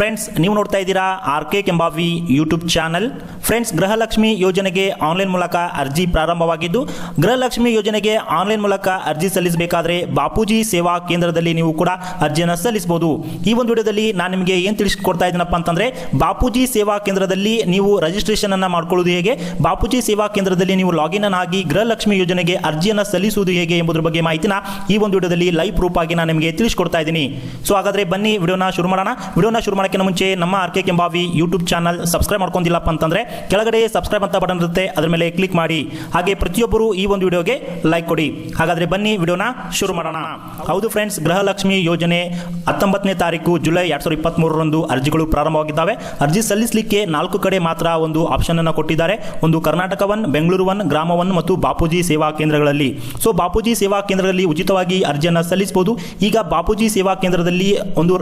Friends ನೀವು ನೋಡ್ತಾ ಇದ್ದೀರಾ R K Kembhavi YouTube channel friends Gruha Lakshmi ಯೋಜನೆಗೆ ಆನ್ಲೈನ್ ಮೂಲಕ ಅರ್ಜಿ ಪ್ರಾರಂಭವಾಗಿದ್ದು, ಗೃಹಲಕ್ಷ್ಮಿ ಯೋಜನೆಗೆ ಆನ್ಲೈನ್ ಮೂಲಕ ಅರ್ಜಿ ಸಲ್ಲಿಸಬೇಕಾದ್ರೆ ಬಾಪೂಜಿ ಸೇವಾ ಕೇಂದ್ರದಲ್ಲಿ ನೀವು ಕೂಡ ಅರ್ಜಿಯನ್ನು ಸಲ್ಲಿಸಬಹುದು. ಈ ಒಂದು ವಿಡಿಯೋದಲ್ಲಿ ನಾನು ನಿಮಗೆ ಏನು ತಿಳಿಸ್ಕೊಡ್ತಾ ಇದ್ದೀನಪ್ಪ ಅಂತಂದ್ರೆ, ಬಾಪೂಜಿ ಸೇವಾ ಕೇಂದ್ರದಲ್ಲಿ ನೀವು ರಿಜಿಸ್ಟ್ರೇಷನ್ ಅನ್ನು ಮಾಡ್ಕೊಳ್ಳೋದು ಹೇಗೆ, ಬಾಪೂಜಿ ಸೇವಾ ಕೇಂದ್ರದಲ್ಲಿ ನೀವು ಲಾಗಿನ್ ಆಗಿ ಗೃಹಲಕ್ಷ್ಮಿ ಯೋಜನೆಗೆ ಅರ್ಜಿಯನ್ನು ಸಲ್ಲಿಸುವುದು ಹೇಗೆ ಎಂಬುದರ ಬಗ್ಗೆ ಮಾಹಿತಿನ ಈ ಒಂದು ವಿಡಿಯೋದಲ್ಲಿ ಲೈವ್ ಪ್ರೂಫ್ ಆಗಿ ನಾನು ನಿಮಗೆ ತಿಳಿಸ್ಕೊಡ್ತಾ ಇದ್ದೀನಿ. ಸೊ ಹಾಗಾದ್ರೆ ಬನ್ನಿ, ವಿಡಿಯೋನ ಶುರು ಮಾಡೋಣ. ವಿಡಿಯೋನ ಶುರು ಮಾಡೋಕ್ಕಿಂತ ಮುಂಚೆ ನಮ್ಮ R K Kembhavi YouTube channel subscribe ಮಾಡ್ಕೊಂಡಿಲ್ಲಪ್ಪ ಅಂತಂದ್ರೆ ಕೆಳಗಡೆ ಸಬ್ಸ್ಕ್ರೈಬ್ ಅಂತ ಬಟನ್ ಇರುತ್ತೆ, ಅದರ ಮೇಲೆ ಕ್ಲಿಕ್ ಮಾಡಿ. ಹಾಗೆ ಪ್ರತಿಯೊಬ್ಬರು ಈ ಒಂದು ವಿಡಿಯೋಗೆ ಲೈಕ್ ಕೊಡಿ. ಹಾಗಾದ್ರೆ ಬನ್ನಿ, ವಿಡಿಯೋನ ಶುರು ಮಾಡೋಣ. ಹೌದು ಫ್ರೆಂಡ್ಸ್ ಗೃಹಲಕ್ಷ್ಮಿ ಯೋಜನೆ ಹತ್ತೊಂಬತ್ತನೇ ತಾರೀಕು ಜುಲೈ ಎರಡು ಸಾವಿರದ ಇಪ್ಪತ್ತ್ಮೂರರಂದು ಅರ್ಜಿಗಳು ಪ್ರಾರಂಭವಾಗಿದ್ದಾವೆ. ಅರ್ಜಿ ಸಲ್ಲಿಸಲಿಕ್ಕೆ ನಾಲ್ಕು ಕಡೆ ಮಾತ್ರ ಒಂದು ಆಪ್ಷನ್ ಅನ್ನು ಕೊಟ್ಟಿದ್ದಾರೆ. ಒಂದು Karnataka one Bengaluru one Grama one ಮತ್ತು ಬಾಪೂಜಿ ಸೇವಾ ಕೇಂದ್ರಗಳಲ್ಲಿ. ಸೊ ಬಾಪೂಜಿ ಸೇವಾ ಕೇಂದ್ರದಲ್ಲಿ ಉಚಿತವಾಗಿ ಅರ್ಜಿಯನ್ನು ಸಲ್ಲಿಸಬಹುದು ಈಗ ಬಾಪೂಜಿ ಸೇವಾ ಕೇಂದ್ರದಲ್ಲಿ ಒಂದು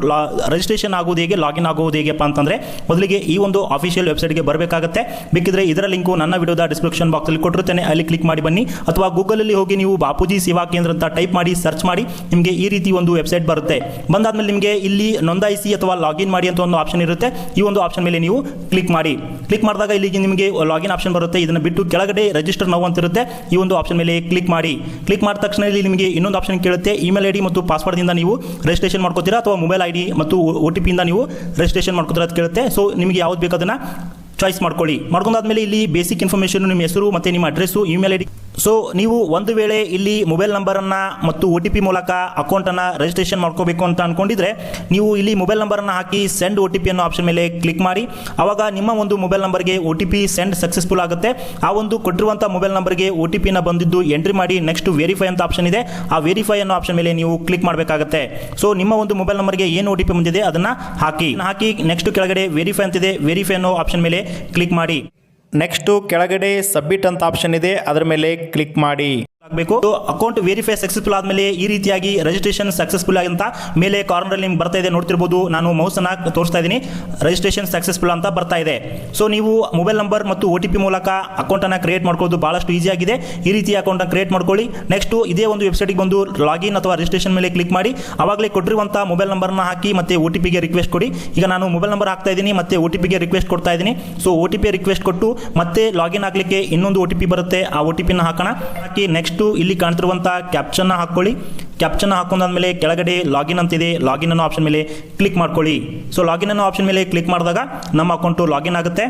ರಿಜಿಸ್ಟ್ರೇಷನ್ ಆಗುವುದು ಹೇಗೆ? ಲಾಗಿನ್ ಆಗುವುದು ಹೇಗೆಪ್ಪ ಅಂತಂದ್ರೆ, ಮೊದಲಿಗೆ ಈ ಒಂದು ಅಫಿಷಿಯಲ್ ವೆಬ್ಸೈಟ್ಗೆ ಬರಬೇಕಾಗುತ್ತೆ. ಬೇಕಿದ್ರೆ ಇದರ ಲಿಂಕು ನನ್ನ ವಿಡಿಯೋದ ಡಿಸ್ಕ್ರಿಪ್ಷನ್ ಬಾಕ್ಸ್ ಅಲ್ಲಿ ಕೊಟ್ಟಿರ್ತೇನೆ ಅಲ್ಲಿ ಕ್ಲಿಕ್ ಮಾಡಿ ಬನ್ನಿ. ಅಥವಾ ಗೂಗಲ್ ಅಲ್ಲಿ ಹೋಗಿ ನೀವು ಬಾಪೂಜಿ ಸೇವಾ ಕೇಂದ್ರ ಅಂತ ಟೈಪ್ ಮಾಡಿ ಸರ್ಚ್ ಮಾಡಿ, ನಿಮಗೆ ಈ ರೀತಿ ಒಂದು ವೆಬ್ಸೈಟ್ ಬರುತ್ತೆ. ಬಂದಾದ್ಮೇಲೆ ನಿಮಗೆ ಇಲ್ಲಿ ನೋಂದಾಯಿಸಿ ಅಥವಾ ಲಾಗಿನ್ ಮಾಡಿ ಅಂತ ಒಂದು ಆಪ್ಷನ್ ಇರುತ್ತೆ. ಈ ಒಂದು ಆಪ್ಷನ್ ಮೇಲೆ ನೀವು ಕ್ಲಿಕ್ ಮಾಡಿ. ಕ್ಲಿಕ್ ಮಾಡಿದಾಗ ಇಲ್ಲಿಗೆ ನಿಮಗೆ ಲಾಗಿನ್ ಆಪ್ಷನ್ ಬರುತ್ತೆ. ಇದನ್ನು ಬಿಟ್ಟು ಕೆಳಗಡೆ ರಿಜಿಸ್ಟರ್ ನಾವು ಅಂತಿರುತ್ತೆ ಈ ಒಂದು ಆಪ್ಷನ್ ಮೇಲೆ ಕ್ಲಿಕ್ ಮಾಡಿ. ಕ್ಲಿಕ್ ಮಾಡಿದ ತಕ್ಷಣ ಇಲ್ಲಿ ನಿಮಗೆ ಇನ್ನೊಂದು ಆಪ್ಷನ್ ಕೇಳುತ್ತೆ. ಇಮೇಲ್ ಐಡಿ ಮತ್ತು ಪಾಸ್ವರ್ಡ್ದಿಂದ ನೀವು ರಿಜಿಸ್ಟ್ರೇಷನ್ ಮಾಡ್ಕೋತೀರಾ ಅಥವಾ ಮೊಬೈಲ್ ಐಡಿ ಮತ್ತು ಒ ಟಿ ಪಿಯಿಂದ ನೀವು ರಿಜಿಸ್ಟ್ರೇಷನ್ ಮಾಡ್ಕೊತಾರೆ ಅದು ಕೇಳುತ್ತೆ. ಸೊ ನಿಮಗೆ ಯಾವ್ದು ಬೇಕು ಅದನ್ನ ಚಾಯ್ಸ್ ಮಾಡ್ಕೊಳ್ಳಿ. ಮಾಡ್ಕೊಂಡಾದ್ಮೇಲೆ ಇಲ್ಲಿ ಬೇಸಿಕ್ ಇನ್ಫಾರ್ಮೇಷನ್ ನಿಮ್ಮ ಹೆಸರು ಮತ್ತೆ ನಿಮ್ಮ ಅಡ್ರೆಸ್ಸು ಇಮೇಲ್ ಐಡಿ ಸೊ ನೀವು ಒಂದು ವೇಳೆ ಇಲ್ಲಿ ಮೊಬೈಲ್ ನಂಬರನ್ನ ಮತ್ತು ಒ ಟಿ ಪಿ ಮೂಲಕ ಅಕೌಂಟನ್ನು ರಿಜಿಸ್ಟ್ರೇಷನ್ ಮಾಡ್ಕೋಬೇಕು ಅಂತ ಅನ್ಕೊಂಡಿದ್ರೆ, ನೀವು ಇಲ್ಲಿ ಮೊಬೈಲ್ ನಂಬರನ್ನು ಹಾಕಿ ಸೆಂಡ್ ಒ ಟಿ ಪಿ ಅನ್ನೋ ಆಪ್ಷನ್ ಮೇಲೆ ಕ್ಲಿಕ್ ಮಾಡಿ. ಆವಾಗ ನಿಮ್ಮ ಒಂದು ಮೊಬೈಲ್ ನಂಬರ್ಗೆ O T P send successful ಆಗುತ್ತೆ. ಆ ಒಂದು ಕೊಟ್ಟಿರುವಂಥ ಮೊಬೈಲ್ ನಂಬರ್ಗೆ ಒ ಟಿ ಪಿನ ಬಂದಿದ್ದು ಎಂಟ್ರಿ ಮಾಡಿ ನೆಕ್ಸ್ಟ್ ವೆರಿಫೈ ಅಂತ ಆಪ್ಷನ್ ಇದೆ. ಆ ವೆರಿಫೈ ಅನ್ನೋ ಆಪ್ಷನ್ ಮೇಲೆ ನೀವು ಕ್ಲಿಕ್ ಮಾಡಬೇಕಾಗುತ್ತೆ. ಸೊ ನಿಮ್ಮ ಒಂದು ಮೊಬೈಲ್ ನಂಬರ್ಗೆ ಏನು ಒ ಟಿ ಪಿ ಬಂದಿದೆ, ಅದನ್ನ ಹಾಕಿ. ಹಾಕಿ ನೆಕ್ಸ್ಟ್ ಕೆಳಗಡೆ ವೆರಿಫೈ ಅಂತಿದೆ ವೆರಿಫೈ ಅನ್ನೋ ಆಪ್ಷನ್ ಮೇಲೆ ಕ್ಲಿಕ್ ಮಾಡಿ. ನೆಕ್ಸ್ಟ್ ಕೆಳಗಡೆ ಸಬ್ಮಿಟ್ ಅಂತ ಆಪ್ಷನ್ ಇದೆ. ಅದರ ಮೇಲೆ ಕ್ಲಿಕ್ ಮಾಡಿ. ಆಗಬೇಕು. ಅಕೌಂಟ್ ವೆರಿಫೈ ಸಕ್ಸಸ್ಫುಲ್ ಆದಮೇಲೆ ಈ ರೀತಿಯಾಗಿ ರಿಜಿಸ್ಟ್ರೇಷನ್ ಸಕ್ಸಸ್ಫುಲ್ ಅಂತ ಮೇಲೆ ಕಾರ್ನರ್ ನಿಮ್ಗೆ ಬರ್ತಾ ಇದೆ, ನೋಡ್ತಿರ್ಬೋದು. ನಾನು ಮೌಸ್ ಅನ್ನ ತೋರಿಸ್ತಾ ಇದ್ದೀನಿ. ರಿಜಿಸ್ಟ್ರೇಷನ್ ಸಕ್ಸಸ್ಫುಲ್ ಅಂತ ಬರ್ತಾ ಇದೆ. ಸೊ ನೀವು ಮೊಬೈಲ್ ನಂಬರ್ ಮತ್ತು ಒ ಟಿ ಪಿ ಮೂಲಕ ಅಕೌಂಟ್ ಅನ್ನ ಕ್ರಿಯೇಟ್ ಮಾಡ್ಕೊಳ್ಳೋದು ಬಹಳಷ್ಟು ಈಸಿ ಆಗಿದೆ. ಈ ರೀತಿ ಅನ್ನು ಕ್ರಿಯೇಟ್ ಮಾಡ್ಕೊಳ್ಳಿ. ನೆಕ್ಸ್ಟ್ ಇದೇ ಒಂದು ವೆಬ್ಸೈಟ್ಗೆ ಬಂದು ಲಾಗಿನ್ ಅಥವಾ ರಿಜಿಸ್ಟ್ರೇಷನ್ ಮೇಲೆ ಕ್ಲಿಕ್ ಮಾಡಿ. ಅವಾಗಲೇ ಕೊಟ್ಟಿರುವಂಥ ಮೊಬೈಲ್ ನಂಬರ್ನ ಹಾಕಿ ಮತ್ತೆ ಒ ಟಿ ಪಿಗೆ ರಿಕ್ವೆಸ್ಟ್ ಕೊಡಿ. ಈಗ ನಾನು ಮೊಬೈಲ್ ನಂಬರ್ ಹಾಕ್ತಾ ಇದ್ದೀನಿ, ಮತ್ತೆ ಒ ಟಿ ಪಿಗೆ ರಿಕ್ವೆಸ್ಟ್ ಕೊಡ್ತಾ ಇದ್ದೀನಿ. So O T P request ಕೊಟ್ಟು ಮತ್ತೆ ಲಾಗಿನ್ ಆಗಲಿಕ್ಕೆ ಇನ್ನೊಂದು ಒ ಟಿ ಪಿ ಬರುತ್ತೆ. ಆ ಒ ಟಿ ಪಿನ ಹಾಕೋಣ. ಹಾಕಿ ನೆಕ್ಸ್ಟ್ ಇಲ್ಲಿ ಕಾಣ್ತಿರುವಂಥ ಕ್ಯಾಪ್ಚನ್ನ ಹಾಕೊಳ್ಳಿ. ಕ್ಯಾಪ್ಚನ್ ಹಾಕೊಂಡಾದ್ಮೇಲೆ ಕೆಳಗಡೆ ಲಾಗಿನ್ ಅಂತಿದೆ ಲಾಗಿನ್ ಅನ್ನೋ ಆಪ್ಷನ್ ಮೇಲೆ ಕ್ಲಿಕ್ ಮಾಡ್ಕೊಳ್ಳಿ. ಸೊ ಲಾಗಿನ್ ಅನ್ನೋ ಆಪ್ಷನ್ ಮೇಲೆ ಕ್ಲಿಕ್ ಮಾಡಿದಾಗ ನಮ್ಮ ಅಕೌಂಟು ಲಾಗಿನ್ ಆಗುತ್ತೆ.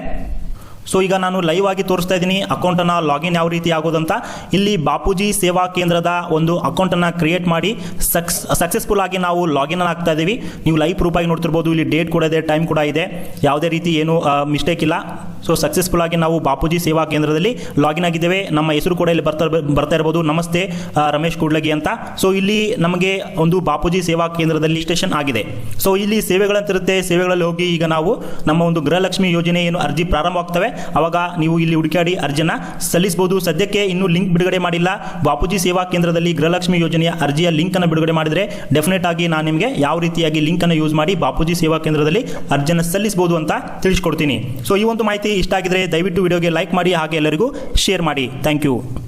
ಸೊ ಈಗ ನಾನು ಲೈವ್ ಆಗಿ ತೋರಿಸ್ತಾ ಇದ್ದೀನಿ. ಅಕೌಂಟನ್ನು ಲಾಗಿನ್ ಯಾವ ರೀತಿ ಆಗೋದಂತ. ಇಲ್ಲಿ ಬಾಪೂಜಿ ಸೇವಾ ಕೇಂದ್ರದ ಒಂದು ಅಕೌಂಟನ್ನು ಕ್ರಿಯೇಟ್ ಮಾಡಿ ಸಕ್ಸ್ ಸಕ್ಸಸ್ಫುಲ್ ಆಗಿ ನಾವು ಲಾಗಿನ್ ಆಗ್ತಾ ಇದ್ದೀವಿ ನೀವು ಲೈವ್ ಪ್ರೂಫ್ ಆಗಿ ನೋಡ್ತಿರ್ಬೋದು. ಇಲ್ಲಿ ಡೇಟ್ ಕೂಡ ಇದೆ ಟೈಮ್ ಕೂಡ ಇದೆ. ಯಾವುದೇ ರೀತಿ ಏನು ಮಿಸ್ಟೇಕ್ ಇಲ್ಲ. ಸೊ ಸಕ್ಸಸ್ಫುಲ್ ಆಗಿ ನಾವು ಬಾಪೂಜಿ ಸೇವಾ ಕೇಂದ್ರದಲ್ಲಿ ಲಾಗಿನ್ ಆಗಿದ್ದೇವೆ. ನಮ್ಮ ಹೆಸರು ಕೂಡ ಇಲ್ಲಿ ಬರ್ತಾ ಬರ್ತಾ ಇರ್ಬೋದು. ನಮಸ್ತೆ ರಮೇಶ್ ಕೂಡ್ಲಗಿ ಅಂತ. ಸೊ ಇಲ್ಲಿ ನಮಗೆ ಒಂದು ಬಾಪೂಜಿ ಸೇವಾ ಕೇಂದ್ರದಲ್ಲಿ ಸ್ಟೇಷನ್ ಆಗಿದೆ. ಸೊ ಇಲ್ಲಿ ಸೇವೆಗಳಂತಿರುತ್ತೆ ಸೇವೆಗಳಲ್ಲಿ ಹೋಗಿ ಈಗ ನಾವು ನಮ್ಮ ಒಂದು ಗೃಹಲಕ್ಷ್ಮಿ ಯೋಜನೆ ಏನು ಅರ್ಜಿ ಪ್ರಾರಂಭವಾಗ್ತವೆ. ಅವಾಗ ನೀವು ಇಲ್ಲಿ ಹುಡುಕಾಡಿ ಅರ್ಜಿನ ಸಲ್ಲಿಸಬಹುದು ಸದ್ಯಕ್ಕೆ ಇನ್ನೂ ಲಿಂಕ್ ಬಿಡುಗಡೆ ಮಾಡಿಲ್ಲ. ಬಾಪೂಜಿ ಸೇವಾ ಕೇಂದ್ರದಲ್ಲಿ ಗೃಹಲಕ್ಷ್ಮಿ ಯೋಜನೆಯ ಅರ್ಜಿಯ ಲಿಂಕ್ ಅನ್ನು ಬಿಡುಗಡೆ ಮಾಡಿದರೆ ಡೆಫಿನೆಟ್ ಆಗಿ ನಾನು ನಿಮಗೆ ಯಾವ ರೀತಿಯಾಗಿ ಲಿಂಕ್ ಅನ್ನು ಯೂಸ್ ಮಾಡಿ ಬಾಪೂಜಿ ಸೇವಾ ಕೇಂದ್ರದಲ್ಲಿ ಅರ್ಜಿಯನ್ನು ಸಲ್ಲಿಸಬಹುದು ಅಂತ ತಿಳಿಸ್ಕೊಡ್ತೀನಿ. ಸೊ ಈ ಒಂದು ಮಾಹಿತಿ ಇಷ್ಟ ಆಗಿದ್ರೆ ದಯವಿಟ್ಟು ವಿಡಿಯೋಗೆ ಲೈಕ್ ಮಾಡಿ ಹಾಗೆ ಎಲ್ಲರಿಗೂ ಶೇರ್ ಮಾಡಿ. Thank you